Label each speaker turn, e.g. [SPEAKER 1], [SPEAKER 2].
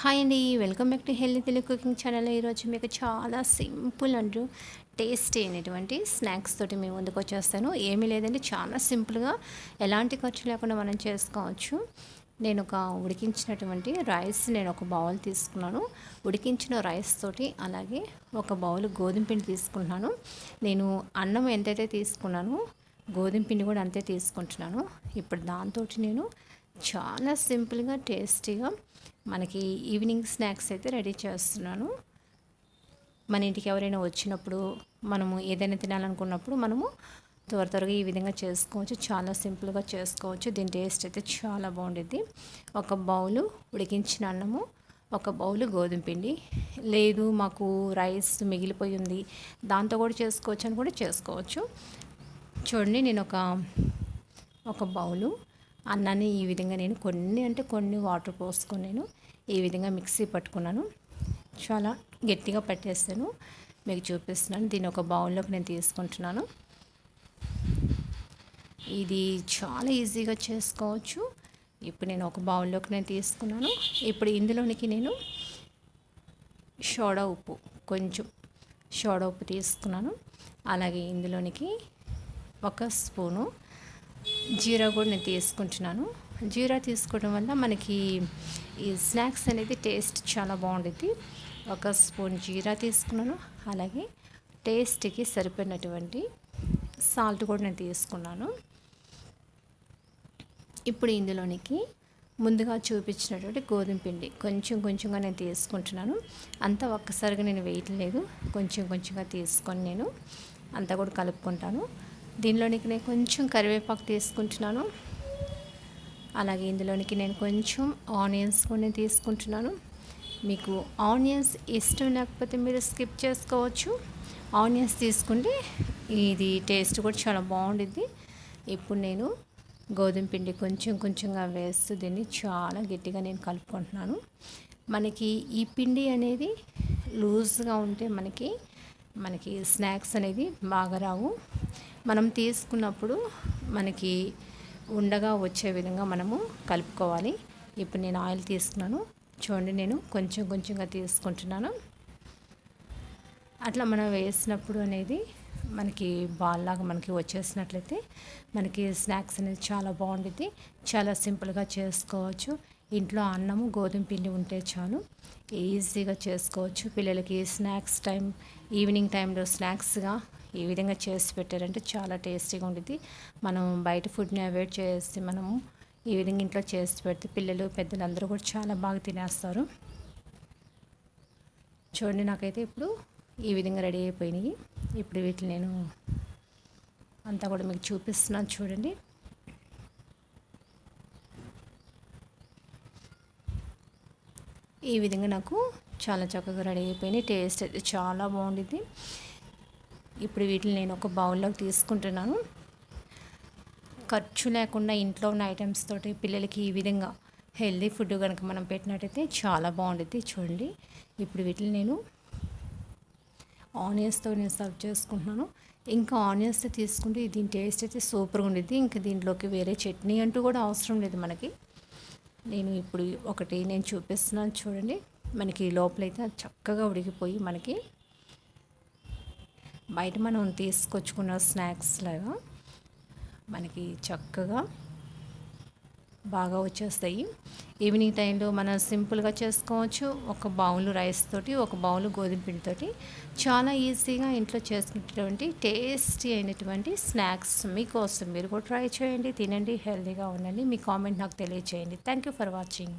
[SPEAKER 1] Hi అండి welcome back to healthy Telugu cooking channel. ఈరోజు మీకు చాలా సింపుల్ అండ్ టేస్టీ అయినటువంటి స్నాక్స్ తోటి మేము ముందుకు వచ్చేస్తాను. ఏమీ లేదండి చాలా సింపుల్గా ఎలాంటి ఖర్చు లేకుండా మనం చేసుకోవచ్చు. నేను ఒక ఉడికించినటువంటి రైస్ నేను ఒక బౌల్ తీసుకున్నాను. ఉడికించిన రైస్ తోటి అలాగే ఒక బౌల్ గోధుమ పిండి తీసుకుంటున్నాను. నేను అన్నం ఎంతైతే తీసుకున్నానో గోధుమ పిండి కూడా అంతే తీసుకుంటున్నాను. ఇప్పుడు దాంతో నేను చాలా సింపుల్గా టేస్టీగా మనకి ఈవినింగ్ స్నాక్స్ అయితే రెడీ చేస్తున్నాను. మన ఇంటికి ఎవరైనా వచ్చినప్పుడు మనము ఏదైనా తినాలనుకున్నప్పుడు మనము త్వర త్వరగా ఈ విధంగా చేసుకోవచ్చు. చాలా సింపుల్గా చేసుకోవచ్చు. దీని టేస్ట్ అయితే చాలా బాగుంటుంది ఒక బౌలు ఉడికించిన అన్నము ఒక బౌలు గోధుమ పిండి. లేదు మాకు రైస్ మిగిలిపోయి ఉంది. దాంతో కూడా చేసుకోవచ్చు అని కూడా చేసుకోవచ్చు. చూడండి నేను ఒక ఒక బౌలు అన్నాన్ని ఈ విధంగా నేను కొన్ని అంటే కొన్ని వాటర్ పోసుకొని నేను ఈ విధంగా మిక్సీ పట్టుకున్నాను. చాలా గట్టిగా పట్టేస్తాను. మీకు చూపిస్తున్నాను. దీన్ని ఒక బౌల్లోకి నేను తీసుకుంటున్నాను. ఇది చాలా ఈజీగా చేసుకోవచ్చు. ఇప్పుడు నేను ఒక బౌల్లోకి నేను తీసుకున్నాను. ఇప్పుడు ఇందులోనికి నేను సోడా ఉప్పు కొంచెం సోడా ఉప్పు తీసుకున్నాను. అలాగే ఇందులోనికి ఒక స్పూను జీరా కూడా నేను తీసుకుంటున్నాను. జీరా తీసుకోవడం వల్ల మనకి ఈ స్నాక్స్ అనేది టేస్ట్ చాలా బాగుంటుంది ఒక స్పూన్ జీరా తీసుకున్నాను. అలాగే టేస్ట్కి సరిపోయినటువంటి సాల్ట్ కూడా నేను తీసుకున్నాను. ఇప్పుడు ఇందులోనికి ముందుగా చూపించినటువంటి గోధుమ పిండి కొంచెం కొంచెంగా నేను తీసుకుంటున్నాను. అంతా ఒక్కసారిగా నేను వేయట్లేదు. కొంచెం కొంచెంగా తీసుకొని నేను అంతా కూడా కలుపుకుంటాను. దీనిలోనికి నేను కొంచెం కరివేపాకు తీసుకుంటున్నాను. అలాగే ఇందులోనికి నేను కొంచెం ఆనియన్స్ కూడా తీసుకుంటున్నాను. మీకు ఆనియన్స్ ఇష్టం లేకపోతే మీరు స్కిప్ చేసుకోవచ్చు. ఆనియన్స్ తీసుకుంటే ఇది టేస్ట్ కూడా చాలా బాగుంటుంది ఇప్పుడు నేను గోధుమ పిండి కొంచెం కొంచెంగా వేస్తూ దీన్ని చాలా గట్టిగా నేను కలుపుకుంటున్నాను. మనకి ఈ పిండి అనేది లూజ్గా ఉంటే మనకి మనకి స్నాక్స్ అనేది బాగా రావు. మనం తీసుకున్నప్పుడు మనకి ఉండగా వచ్చే విధంగా మనము కలుపుకోవాలి. ఇప్పుడు నేను ఆయిల్ తీసుకున్నాను. చూడండి నేను కొంచెం కొంచెంగా తీసుకుంటున్నాను. అట్లా మనం వేసినప్పుడు అనేది మనకి బాల్ లాగా మనకి వచ్చేసినట్లయితే మనకి స్నాక్స్ అనేది చాలా బాగుంటుంది చాలా సింపుల్గా చేసుకోవచ్చు. ఇంట్లో అన్నము గోధుమ పిండి ఉంటే చాలు. ఈజీగా చేసుకోవచ్చు. పిల్లలకి స్నాక్స్ టైం ఈవినింగ్ టైంలో స్నాక్స్గా ఈ విధంగా చేసి పెట్టారంటే చాలా టేస్టీగా ఉంటుంది మనం బయట ఫుడ్ని అవాయిడ్ చేసి మనము ఈ విధంగా ఇంట్లో చేసి పెడితే పిల్లలు పెద్దలు అందరూ కూడా చాలా బాగా తినేస్తారు. చూడండి నాకైతే ఇప్పుడు ఈ విధంగా రెడీ అయిపోయినాయి. ఇప్పుడు వీటిని నేను అంతా కూడా మీకు చూపిస్తున్నాను చూడండి. ఈ విధంగా నాకు చాలా చక్కగా రెడీ అయిపోయినాయి. టేస్ట్ అయితే చాలా బాగుంటుంది ఇప్పుడు వీటిని నేను ఒక బౌల్లోకి తీసుకుంటున్నాను. ఖర్చు లేకుండా ఇంట్లో ఉన్న ఐటమ్స్ తోటి పిల్లలకి ఈ విధంగా హెల్దీ ఫుడ్ కనుక మనం పెట్టినట్టయితే చాలా బాగుంటుంది చూడండి. ఇప్పుడు వీటిని నేను ఆనియన్స్తో నేను సర్వ్ చేసుకుంటున్నాను. ఇంకా ఆనియన్స్ తీసుకుంటే దీని టేస్ట్ అయితే సూపర్గా ఉండేది ఇంకా దీంట్లోకి వేరే చట్నీ అంటూ కూడా అవసరం లేదు మనకి. నేను ఇప్పుడు ఒకటి నేను చూపిస్తున్నాను చూడండి. మనకి లోపలైతే చక్కగా ఉడికిపోయి మనకి బయట మనం తీసుకొచ్చుకున్న స్నాక్స్ లాగా మనకి చక్కగా బాగా వచ్చేస్తాయి. ఈవినింగ్ టైంలో మనం సింపుల్గా చేసుకోవచ్చు. ఒక బౌల్ రైస్ తోటి ఒక బౌల్ గోధుమ పిండితోటి చాలా ఈజీగా ఇంట్లో చేసుకునేటువంటి టేస్టీ అయినటువంటి స్నాక్స్ మీకోసం మీరు కూడా ట్రై చేయండి తినండి హెల్తీగా ఉండండి. మీ కామెంట్ నాకు తెలియచేయండి. Thank you for watching